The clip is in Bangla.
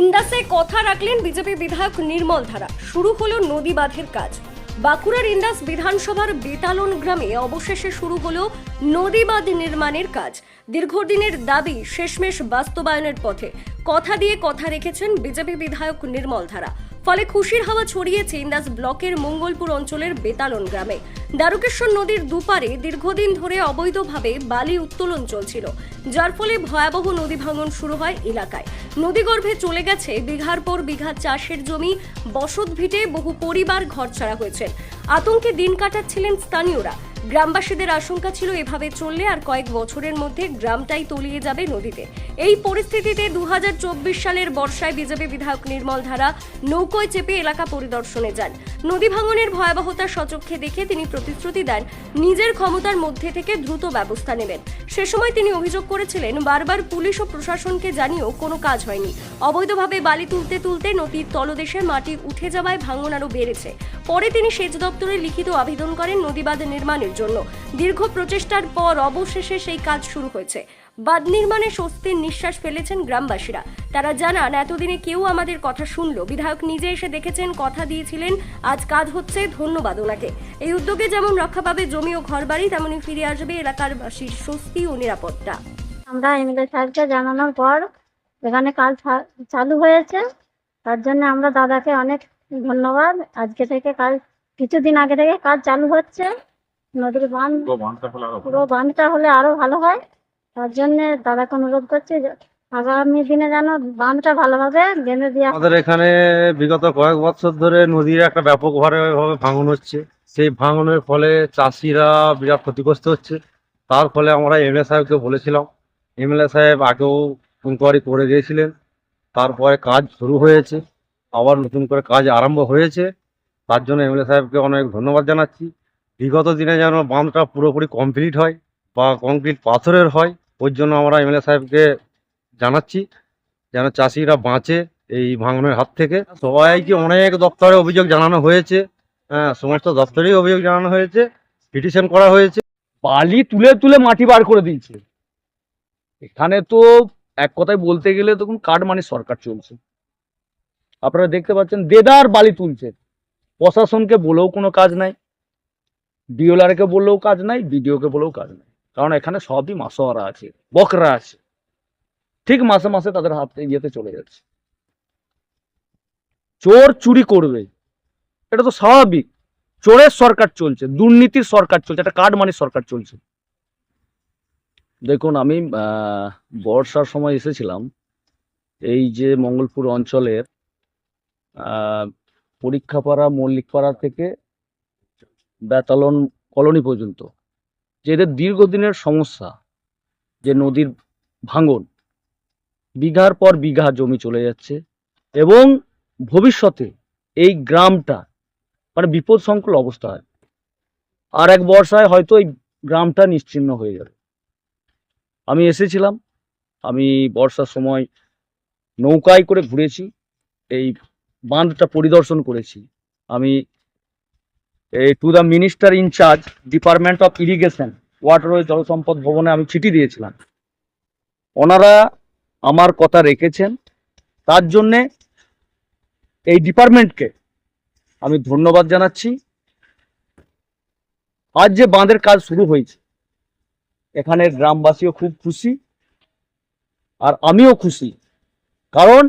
ইন্দাসে কথা রাখলেন বিজেপি বিধায়ক নির্মল ধারা। শুরু হলো নদী বাঁধের কাজ। বাঁকুড়ার ইন্দাস বিধানসভার বেতালন গ্রামে অবশেষে শুরু হলো নদী বাঁধ নির্মাণের কাজ। দীর্ঘদিনের দাবি শেষমেশ বাস্তবায়নের পথে। কথা দিয়ে কথা রেখেছেন বিজেপি বিধায়ক নির্মল ধারা। ফলে খুশির হাওয়া ছড়িয়েছে ইন্দাস ব্লকের মঙ্গলপুর অঞ্চলের বেতালন গ্রামে। দ্বারকেশ্বর নদীর দুপারে দীর্ঘদিন ধরে অবৈধভাবে বালি উত্তোলন চলছিল, যার ফলে ভয়াবহ নদী ভাঙন শুরু হয় এলাকায়। নদীগর্ভে চলে গেছে বিঘার পর বিঘা চাষের জমি, বসত ভিটে বহু পরিবার ঘর ছাড়া হয়েছে আতঙ্কে দিন কাটাচ্ছিলেন স্থানীয়রা। গ্রামবাসীদের আশঙ্কা ছিল এভাবে চললে আর কয়েক বছরের মধ্যে গ্রামটাই তলিয়ে যাবে নদীতে। এই পরিস্থিতিতে দু হাজার চব্বিশ সালের বর্ষায় বিজেপি বিধায়ক নির্মল ধারা নৌকোয় চেপে এলাকা পরিদর্শনে যান। নদী ভাঙনের ভয়াবহতা সচক্ষে দেখে তিনি প্রতিশ্রুতি দেন, নিজের ক্ষমতার মধ্যে থেকে দ্রুত ব্যবস্থা নেবেন। সে সময় তিনি অভিযোগ করেছিলেন, বারবার পুলিশ ও প্রশাসনকে জানিয়েও কোনো কাজ হয়নি। অবৈধভাবে বালি তুলতে তুলতে নদীর তলদেশে মাটি উঠে যাওয়ায় ভাঙন আরও বেড়েছে। পরে তিনি সেচ দপ্তরে লিখিত আবেদন করেন নদীবাদ নির্মাণের জন্য। দীর্ঘ প্রচেষ্টার পর অবশেষে সেই কাজ শুরু হয়েছে। বাঁধ নির্মাণে স্বস্তির নিঃশ্বাস ফেলেছেন গ্রামবাসীরা। তারা জানান, এতদিনে কেউ আমাদের কথা শুনলো। বিধায়ক নিজে এসে দেখেছেন, কথা দিয়েছিলেন, আজ কাজ হচ্ছে, ধন্যবাদ ওনাকে। এই উদ্যোগে যেমন রক্ষা পাবে জমি ও ঘরবাড়ি, তেমনি ফিরে আসবে এলাকার বাসীর স্বস্তি ও নিরাপত্তা। আমরা এমএলএ সাহেবকে জানানোর পর এখানে কাজ চালু হয়েছে। তার জন্য আমরা দাদাকে অনেক ধন্যবাদ। আজকে থেকে কাজ, কিছুদিন আগে থেকে কাজ চালু হচ্ছে। নদীর বাঁধ পুরো বাঁধটা হলে আরও ভালো। হয়। তার জন্য দাদাকে অনুরোধ করছি যে আগামী দিনে যেন বাঁধটা ভালোভাবে বেঁধে দেওয়া আমাদের এখানে বিগত কয়েক বছর ধরে নদীর একটা ব্যাপক ভাবে ভাঙন হচ্ছে। সেই ভাঙনের ফলে চাষিরা বিরাট ক্ষতিগ্রস্ত হচ্ছে। তার ফলে আমরা এম এমএলএ সাহেবকে বলেছিলাম। এমএলএ সাহেব আগেও ইনকোয়ারি করে দিয়েছিলেন তারপরে কাজ শুরু হয়েছে। আবার নতুন করে কাজ আরম্ভ হয়েছে। তার জন্য এমএলএ সাহেবকে অনেক ধন্যবাদ জানাচ্ছি। বিগত দিনে যেন বাঁধটা পুরোপুরি কমপ্লিট হয় বা কংক্রিট পাথরের হয়, ওই জন্য আমরা এমএলএ সাহেবকে জানাচ্ছি যেন চাষিরা বাঁচে এই ভাঙনের হাত থেকে। সবাইকে অনেক দপ্তরে অভিযোগ জানানো হয়েছে হ্যাঁ সমস্ত দপ্তরেই অভিযোগ জানানো হয়েছে পিটিশন করা হয়েছে। বালি তুলে তুলে মাটি বার করে দিয়েছে। এখানে তো এক কথায় বলতে গেলে তখন কাঠ মানে সরকার চলছে। আপনারা দেখতে পাচ্ছেন দেদার বালি তুলছে। প্রশাসনকে বলেও কোনো কাজ নাই। ডিওলারকে বললেও কাজ নাই, বিডিওকে বলেও কাজ নাই। কারণ এখানে সবই মাসোয়ারা আছে, বকরা আছে। ঠিক মাসে মাসে তাদের হাতে ইয়েতে চলে যাচ্ছে। চোর চুরি করবে, এটা তো স্বাভাবিক। চোরের সরকার চলছে, দুর্নীতির সরকার চলছে, একটা কার্ড মানি সরকার চলছে। দেখুন, আমি বর্ষার সময় এসেছিলাম, এই যে মঙ্গলপুর অঞ্চলের পরীক্ষাপাড়া, মল্লিকপাড়া থেকে বেতালন কলোনি পর্যন্ত, যে এদের দীর্ঘদিনের সমস্যা, যে নদীর ভাঙন, বিঘার পর বিঘা জমি চলে যাচ্ছে এবং ভবিষ্যতে এই গ্রামটা মানে বিপদ সংকুল অবস্থা হয়। আর এক বর্ষায় হয়তো এই গ্রামটা নিশ্চিহ্ন হয়ে যাবে। আমি এসেছিলাম, আমি বর্ষার সময় নৌকায় করে ঘুরেছি, এই বাঁধটা পরিদর্শন করেছি। আমি to the minister incharge department of irrigation water ও জলসম্পদ ভবনে আমি চিঠি দিয়েছিলাম। ওনারা আমার কথা রেখেছেন। তার জন্যে এই ডিপার্টমেন্টকে আমি ধন্যবাদ জানাচ্ছি। আজ যে বাঁধের কাজ শুরু হয়েছে, এখানের গ্রামবাসীও খুব খুশি। আর আমিও খুশি। কারণ